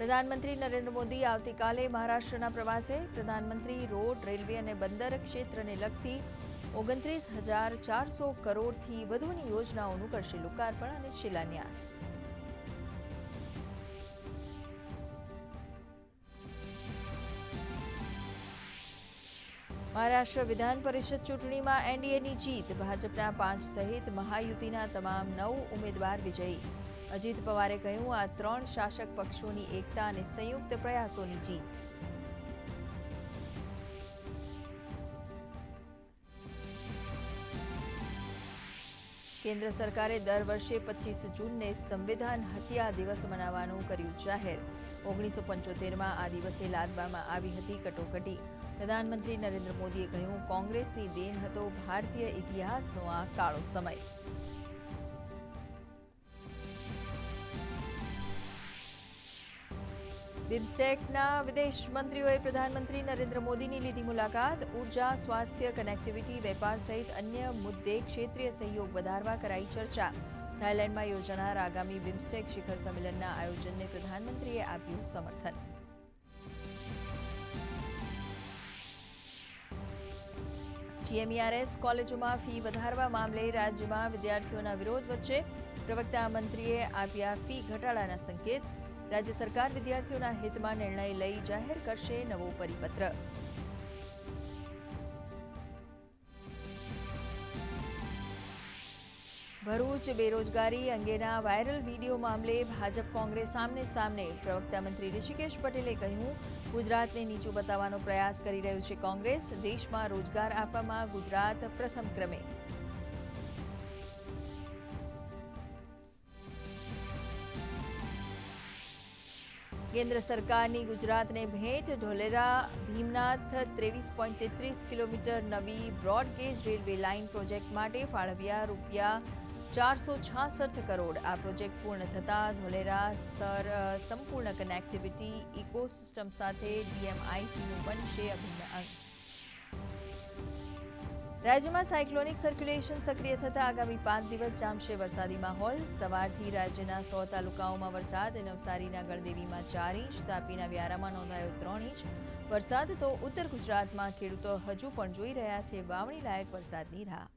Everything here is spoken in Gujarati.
પ્રધાનમંત્રી નરેન્દ્ર મોદી આવતીકાલે મહારાષ્ટ્રના પ્રવાસે. પ્રધાનમંત્રી રોડ, રેલવે અને બંદર ક્ષેત્રને લગતી ઓગણત્રીસ હજાર ચારસો કરોડથી વધુની યોજનાઓનું કરશે લોકાર્પણ અને શિલાન્યાસ. મહારાષ્ટ્ર વિધાન પરિષદ ચૂંટણીમાં એનડીએની જીત. ભાજપના પાંચ સહિત મહાયુતિના તમામ નવ ઉમેદવાર વિજયી. અજીત પવારે કહ્યું, આ ત્રણ શાસક પક્ષોની એકતા અને સંયુક્ત પ્રયાસોની જીત. કેન્દ્ર સરકારે દર વર્ષે પચીસ જૂનને સંવિધાન હત્યા દિવસ મનાવવાનું કર્યું જાહેર. ઓગણીસો પંચોતેરમાં આ દિવસે લાદવામાં આવી હતી કટોકટી. પ્રધાનમંત્રી નરેન્દ્ર મોદીએ કહ્યું, કોંગ્રેસની દેન હતો ભારતીય ઇતિહાસનો આ કાળો સમય. બિમ્સ્ટેકના વિદેશ મંત્રીઓએ પ્રધાનમંત્રી નરેન્દ્ર મોદીની લીધી મુલાકાત. ઊર્જા, સ્વાસ્થ્ય કનેક્ટિવિટી વેપાર સહિત અન્ય મુદ્દે ક્ષેત્રીય સહયોગ વધારવા કરાઈ ચર્ચા. થાઇલેન્ડમાં યોજાનાર આગામી બિમ્સ્ટેક શિખર સંમેલનના આયોજનને પ્રધાનમંત્રીએ આપ્યું સમર્થન. જીએમઈઆરએસ કોલેજોમાં ફી વધારવા મામલે રાજ્યમાં વિદ્યાર્થીઓના વિરોધ વચ્ચે પ્રવક્તા મંત્રીએ આપ્યા ફી ઘટાડાના સંકેત. રાજ્ય સરકાર વિદ્યાર્થીઓના હિતમાં નિર્ણય લઈ જાહેર કરશે નવો પરિપત્ર. ભરૂચ બેરોજગારી અંગેના વાયરલ વીડિયો મામલે ભાજપ કોંગ્રેસ સામને સામને પ્રવક્તા મંત્રી ઋષિકેશ પટેલે કહ્યું, ગુજરાતને નીચું બતાવવાનો પ્રયાસ કરી રહ્યું છે કોંગ્રેસ. દેશમાં રોજગાર આપવામાં ગુજરાત પ્રથમ ક્રમે. કેન્દ્ર સરકારની ગુજરાતને ભેટ, ઢોલેરા, ભીમનાથ, ત્રેવીસ પોઈન્ટ તેત્રીસ કિલોમીટર નવી બ્રોડગેજ રેલવે લાઇન પ્રોજેક્ટ માટે ફાળવ્યા રૂપિયા ચારસો છાસઠ કરોડ. આ પ્રોજેક્ટ પૂર્ણ થતાં ધોલેરા સર સંપૂર્ણ કનેક્ટિવિટી ઇકોસિસ્ટમ સાથે ડીએમઆઈસીનું બનશે અભિન્ન અંગ રાજ્યમાં સાયક્લોનિક સર્ક્યુલેશન સક્રિય થતા આગામી પાંચ દિવસ જામશે વરસાદી માહોલ. સવારથી રાજ્યના સો તાલુકાઓમાં વરસાદ, નવસારીના ગણદેવીમાં ચાર ઇંચ, તાપીના વ્યારામાં નોંધાયો ત્રણ ઇંચ. વરસાદ તો ઉત્તર ગુજરાતમાં ખેડૂતો હજુ પણ જોઈ રહ્યા છે, વાવણી લાયક વરસાદની રાહ.